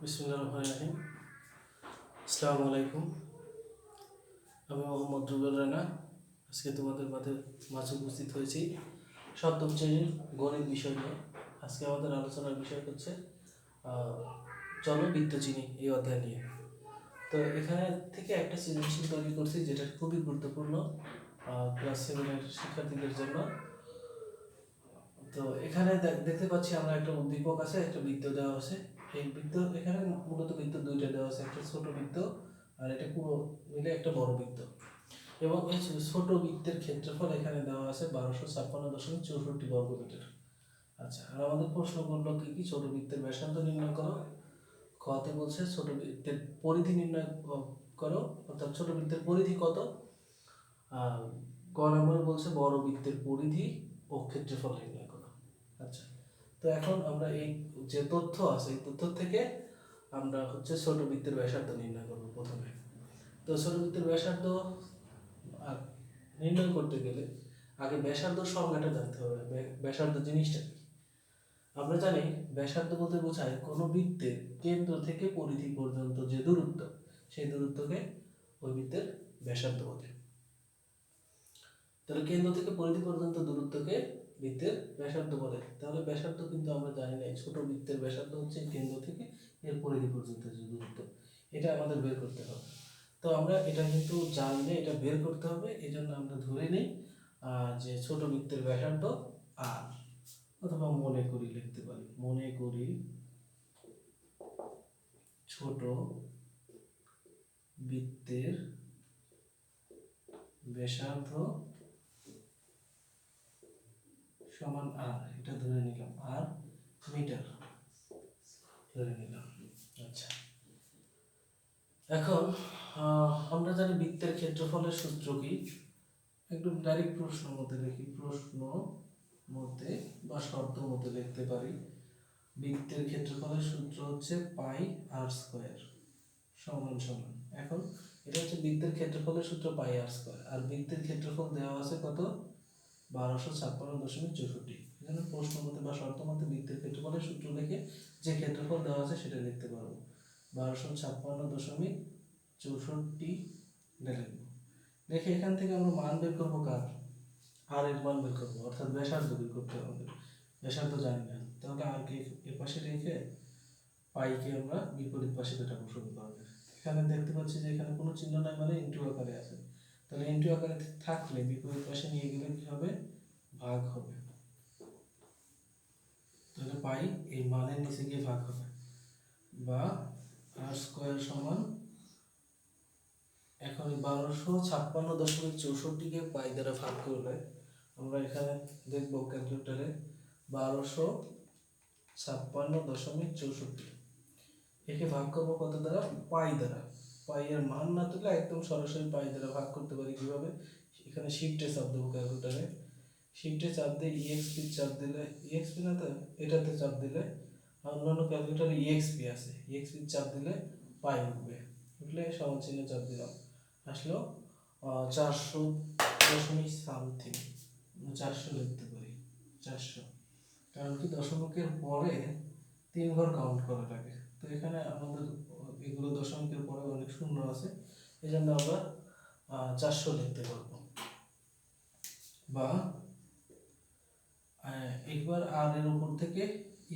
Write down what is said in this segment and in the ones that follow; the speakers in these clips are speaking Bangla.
বিসমুল্লাহ রহমান রাহিম। আসসালামু আলাইকুম। আমি মোহাম্মদ রুবেল রানা। আজকে তোমাদের মাঝে মাঝে উপস্থিত হয়েছি। সপ্তম শ্রেণির গণিত বিষয় নিয়ে। আজকে আমাদের আলোচনার বিষয় হচ্ছে আহ, জলবৃত্ত চিনি এই অধ্যায় নিয়ে। তো এখানে থেকে একটা সৃজনশীল তৈরি করছি যেটা খুবই গুরুত্বপূর্ণ ক্লাস সেভেনের শিক্ষার্থীদের জন্য। তো এখানে দেখ- দেখতে পাচ্ছি আমরা একটা উদ্দীপক আছে একটা বৃত্ত দেওয়া আছে। এই বৃত্ত এখানে মূলত বৃত্ত দুইটা দেওয়া আছে, একটা ছোট বৃত্ত আর এটা পুরো মিলে একটা বড় বৃত্ত। এবং এই ছোট বৃত্তের ক্ষেত্রফল এখানে দেওয়া আছে বারোশো ছাপ্পান্ন দশমিক চৌষট্টি বর্গমিটার আচ্ছা আর আমাদের প্রশ্ন করল কি কি ছোট বৃত্তের ব্যাসার্ধ নির্ণয় করো? খতে বলছে ছোট বৃত্তের পরিধি নির্ণয় করো, অর্থাৎ ছোট বৃত্তের পরিধি কত? আর ক নম্বর বলছে বড় বৃত্তের পরিধি ও ক্ষেত্রফল নির্ণয় করো। আচ্ছা তো এখন আমরা এই যে তথ্য আছে, এই তথ্য থেকে আমরা হচ্ছে ছোট বৃত্তের ব্যাসার্ধ নির্ণয় করব প্রথমে। তো ছোট বৃত্তের ব্যাসার্ধ নির্ণয় করতে গেলে আগে ব্যাসার্ধ সংজ্ঞাটা জানতে হবে। ব্য- ব্যাসার্ধ জিনিসটা আমরা জানি ব্যাসার্ধ বলতে বোঝায় কোনো বৃত্তের কেন্দ্র থেকে পরিধি পর্যন্ত যে দূরত্ব, সেই দূরত্বকে ওই বৃত্তের ব্যাসার্ধ বলে। তাহলে কেন্দ্র থেকে পরিধি পর্যন্ত দূরত্বকে বৃত্তের ব্যাসার্ধ বলে। তাহলে ব্যাসার্ধ কিন্তু আমরা জানি না। ছোট বৃত্তের ব্যাসার্ধ হচ্ছে কেন্দ্র থেকে এর পরিধি পর্যন্ত যে দূরত্ব। এটা আমাদের বের করতে হবে। তো আমরা এটা কিন্তু জানি না এটা বের করতে হবে এই জন্য আমরা ধরে নিই যে ছোট বৃত্তের ব্যাসার্ধ আর, অথবা মনে করি লিখতে পারি। মনে করি ছোট বৃত্তের ব্যাসার্ধ সমান আর এটা ধরে নিলাম আর মিটার। ধরে নিলাম। আচ্ছা। এখন আমরা জানি বৃত্তের ক্ষেত্রফলের সূত্র কি? একদম ডাইরেক্ট প্রশ্ন মধ্যে লিখি, প্রশ্ন মধ্যে বা শর্ত মধ্যে লিখতে পারি। বৃত্তের ক্ষেত্রফলের সূত্র হচ্ছে পাই আর স্কোয়ার, সমান সমান। এখন, এটা হচ্ছে বৃত্তের ক্ষেত্রফলের সূত্র পাই আর স্কোয়ার, আর বৃত্তের ক্ষেত্রফল দেওয়া আছে কত? বারোশো ছাপ্পান্ন দশমিক চৌষট্টি। এখানে প্রশ্ন মতে বা শর্ত মতে বৃত্তের ক্ষেত্রফলের সূত্র লিখে যে ক্ষেত্রফল দেওয়া আছে সেটা লিখতে পারব। বারোশো ছাপ্পান্ন দশমিক চৌষট্টি লিখব। দেখে এখান থেকে আমরা মান বের করব কার? আর এর মান বের করব। অর্থাৎ ব্যাসার্ধ বের করতে হবে। আমাদের ব্যাসার্ধ জানি না। তাহলে আর কে এ পাশে রেখে পাইকে আমরা বিপরীত পাশে শুরু করবে এখানে দেখতে পাচ্ছি যে এখানে কোনো চিহ্ন নাই মানে ইন্টু আকারে আছে। তাহলে ইন্টু আকারে থাকলে বিপরীত পাশে নিয়ে গেলে কি হবে? ভাগ হবে। তাহলে পাই এই মানের নিচে গিয়ে ভাগ হবে। বা আর স্কোয়ার সমান এখন বারোশো ছাপ্পান্ন দশমিক চৌষট্টিকে পাই দ্বারা ভাগ করলে আমরা এখানে দেখব ক্যালকুলেটারে বারোশো ছাপ্পান্ন দশমিক চৌষট্টি। একে ভাগ করব কত দ্বারা? পাই দ্বারা। পাই এর মান না তুলে একদম সরাসরি পাই দ্বারা ভাগ করতে পারি কীভাবে? এখানে শিফটে চাপ দেবো ক্যালকুলেটারে শিফটে চাপ দিয়ে ইএক্সপি চাপ দিলে ইএক্সপি না তো এটাতে চাপ দিলে আর অন্যান্য ক্যালকুলেটারে ইএক্সপি আছে। ইএক্সপি চাপ দিলে পাই উঠবে। উঠলে সমান চিহ্ন চাপ দিলাম। আসলো চারশো দশমিক সামথিং চারশো লিখতে পারি। চারশো। কারণ কি দশমিকের পরে তিন ঘর কাউন্ট করা লাগে। তো এখানে আমাদের এগুলো দশমিকের পরে অনেক শূন্য আছে। এই জন্য আমরা চারশো লিখতে পারব। বা একবার আর এর উপর থেকে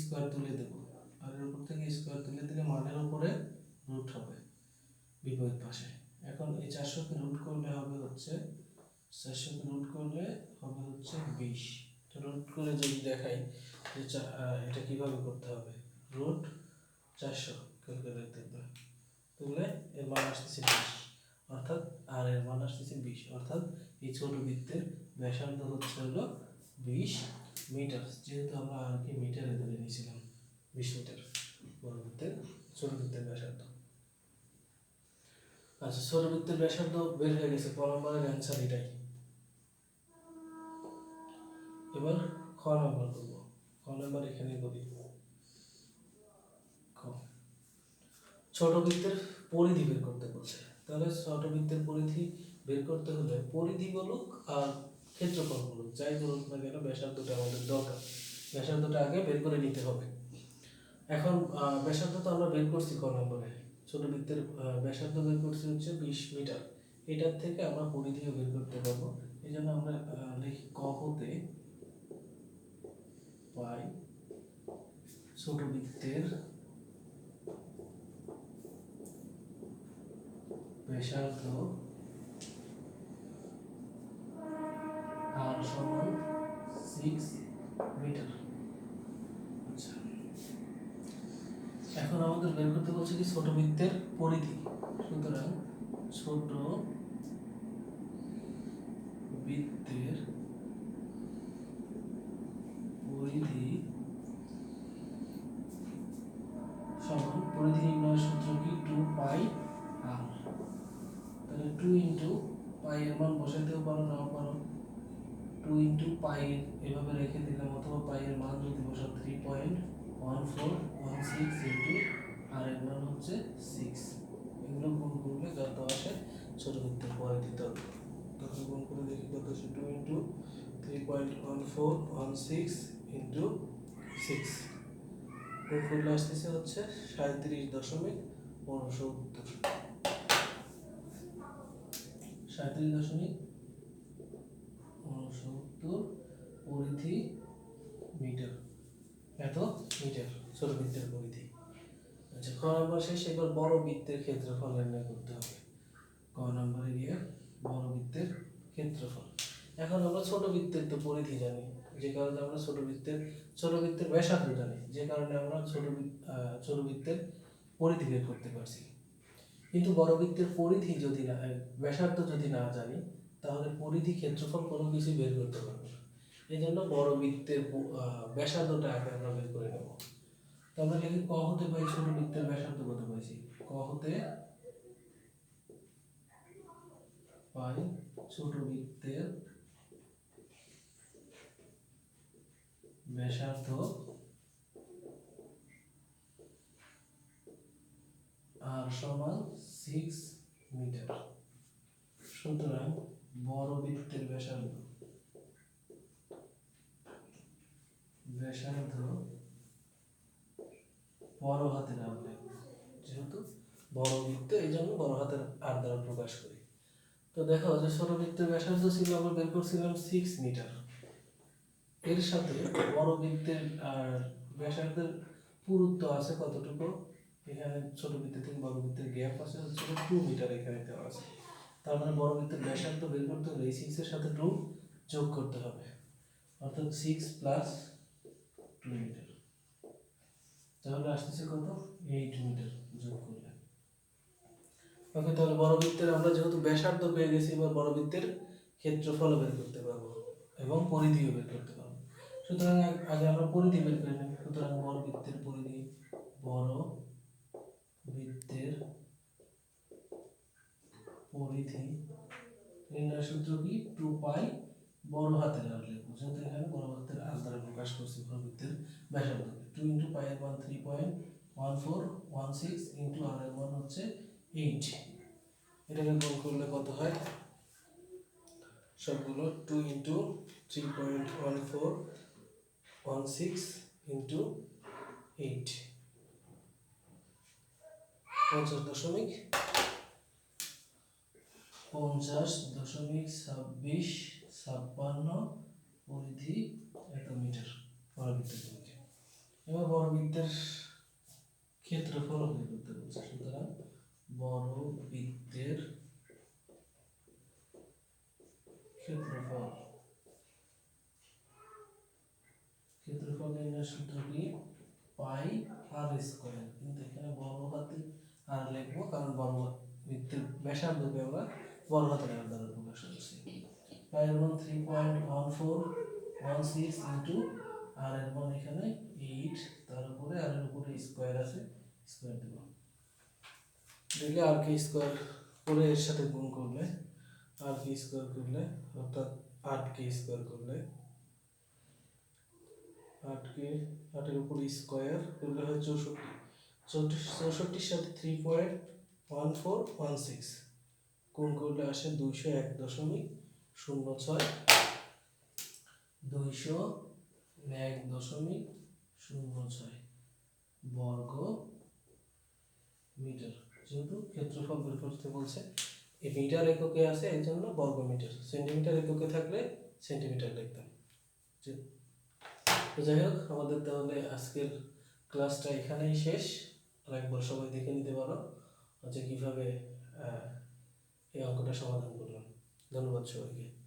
স্কোয়ার তুলে দেবো। আর এর উপর থেকে স্কোয়ার তুলে দিলে মানের উপরে রুট হবে বিপরীত পাশে। এখন এই চারশোকে রুট করলে হবে হচ্ছে, চারশোকে রুট করলে হবে হচ্ছে বিশ। রুট করে যদি দেখাই যে এটা কীভাবে করতে হবে? রুট চারশো। ক্যালকুলেট দেখবে তুললে এর মান আসতেছে বিশ। অর্থাৎ আর এর মান আসতেছে বিশ। অর্থাৎ এই ছোট বৃত্তের ব্যাসার্ধ হচ্ছে হলো বিশ মিটার। যেহেতু আমরা আর কি মিটারে ধরে নিয়েছিলাম, বিশ মিটার বড় বৃত্তের, ছোট বৃত্তের ব্যাসার্ধ। আচ্ছা ছোট বৃত্তের ব্যাসার্ধ বের হয়ে গেছে ক নম্বরের অ্যান্সার এটাই। এবার খ নম্বর করব। খ নম্বর এখানে করি খ ছোট বৃত্তের পরিধি বের করতে বলছে। তাহলে ছোট বৃত্তের পরিধি বের করতে হলে পরিধি বলুক আর ক্ষেত্রফল বলুক, যাই বলুক না কেন ব্যাসার্ধটা আমাদের দরকার। ব্যাসার্ধটা আগে বের করে নিতে হবে। এখন ব্যাসার্ধ তো আমরা বের করছি ক নম্বরে। ছোট ব্যাসার্ধ বের করছি হচ্ছে বিশ মিটার। এটার থেকে আমরা পরিধিও বের করতে পারব। এই জন্য আমরা লিখি ক হতে পাই ছোট বৃত্তের ব্যাসার্ধ আর সমান সিক্স মিটার আচ্ছা। এখন আমাদের বের করতে বলছে কি ছোট বৃত্তের পরিধি। সুতরাং ছোট বৃত্তের পরিধি সমান, পরিধি নির্ণয়ের সূত্র কি? টু পাই তাহলে টু ইন্টু পাই এর মান বসাতেও পারো, নাও পারো। টু ইন্টু পাই এভাবে রেখে দিলাম, অথবা পাই এর মান যদি বসাও three point one four one six into r এর মান হচ্ছে সিক্স এগুলো গুণ করলে যত আসে ছোট বৃত্তের পরিধি তত তাহলে গুণ করে দেখি কত আসে two into three point one four one six into six গুণ করলে আসতেছে হচ্ছে সাঁত্রিশ দশমিক উনসত্তর। সাঁত্রিশ দশমিক, উনসত্তর পরিধি মিটার। এত মিটার, ছোট বৃত্তের পরিধি। আচ্ছা খ নম্বর শেষ এবার বড় বৃত্তের ক্ষেত্রফল নির্ণয় করতে হবে। ক নম্বরে গিয়ে বড় বৃত্তের ক্ষেত্রফল। এখন আমরা ছোট বৃত্তের তো পরিধি জানি, যে কারণে আমরা ছোট বৃত্তের ছোট বৃত্তের ব্যাসার্ধ জানি, যে কারণে আমরা ছোট ছোট বৃত্তের পরিধি বের করতে পারছি। কিন্তু বড় বৃত্তের পরিধি যদি না ব্যাসার্ধ যদি না জানি তাহলে পরিধি ক্ষেত্রফল কোনো কিছু বের করতে পারব না। এই জন্য বড় বৃত্তের আহ, ব্যাসার্ধটা আগে আমরা বের করে নেব। তো আমরা লিখি ক হতে পাই ছোট বৃত্তের ব্যাসার্ধ কত পাইছি? ক হতে পাই ছোট বৃত্তের ব্যাসার্ধ আর সমান সিক্স মিটার সুতরাং বড় বৃত্তের ব্যাসার্ধ ব্যাসার্ধ বড় হাতের আর যেহেতু বড় বৃত্ত এই জন্য বড় হাতের আর দ্বারা প্রকাশ করি। তো দেখো, যে ছোট বৃত্তের ব্যাসার্ধ ছিল, আমরা বের করছিলাম সিক্স মিটার এর সাথে বড় বৃত্তের আর ব্যাসার্ধের পুরুত্ব আছে কতটুকু? এখানে ছোট বৃত্ত থেকে বড় বৃত্তের গ্যাপ আছে টু মিটার এখানে দেওয়া আছে। তার মানে বড় বৃত্তের ব্যাসার্ধ বের করতে হলে এই সিক্সের সাথে টু যোগ করতে হবে। অর্থাৎ সিক্স প্লাস টু মিটার তাহলে আসতেছে কত? এইট মিটার যোগ করলে। ওকে, তাহলে বড় বৃত্তের আমরা যেহেতু ব্যাসার্ধ পেয়ে গেছি, এবার বড় বৃত্তের ক্ষেত্রফল বের করতে পারব এবং পরিধিও বের করতে পারব। সুতরাং আগে আমরা পরিধি বের করে নেব। সুতরাং বড় বৃত্তের পরিধি, বড় বৃত্তের পরিধি। নির্ণয় সূত্র কি? টু পাই বড় হাতের আর লিখব যেহেতু এখানে বড় হাতের আর দ্বারা প্রকাশ করছি বড় বৃত্তের ব্যাসার্ধকে টু ইন্টু পাই এর মান three point one four one six into r এর মান হচ্ছে এইট এটাকে গুণ করলে কত হয়? সবগুলো two into three point one four one six into eight পঞ্চাশ দশমিক পঞ্চাশ দশমিক ছাব্বিশ ছাপ্পান্ন পরিধি এত মিটার বর্গবৃত্তের পরিধি এবার বর্গবৃত্তের ক্ষেত্রফল বের করতে বলছে। সুতরাং বড় বৃত্তের ক্ষেত্রফল ক্ষেত্রফল নির্ণয় সূত্র কি? Pi r square. কিন্তু এখানে হাতে আর লিখব, কারণ বড় বৃত্তের ব্যাসার্ধকে আমরা আর দ্বারা প্রকাশ করছি। পাই এর মান three point one four one six into r এর মান এখানে এইট তার উপরে আর উপরে স্কোয়ার আছে স্কোয়ার দেবো দিলে আর কে স্কোয়ার করে এর সাথে গুণ করলে আর কে স্কোয়ার করলে অর্থাৎ আট কে স্কোয়ার করলে আট কে আটের উপর স্কোয়ার করলে হয় চৌষট্টি চৌষট্টি চৌষট্টির সাথে three point one four one six গুণ করলে আসে দুইশো এক দশমিক শূন্য ছয় দুইশো এক দশমিক শূন্য ছয় বর্গ মিটার। যেহেতু ক্ষেত্রফল বের করতে বলছে, এই মিটার এককে আছে এই জন্য বর্গ মিটার। সেন্টিমিটার এককে থাকলে সেন্টিমিটার লিখতাম। তো যাই হোক, আমাদের তাহলে আজকের ক্লাসটা এখানেই শেষ। আর একবার সবাই দেখে নিতে পারো যে কীভাবে এই অঙ্কটা সমাধান করলাম। ধন্যবাদ সবাইকে।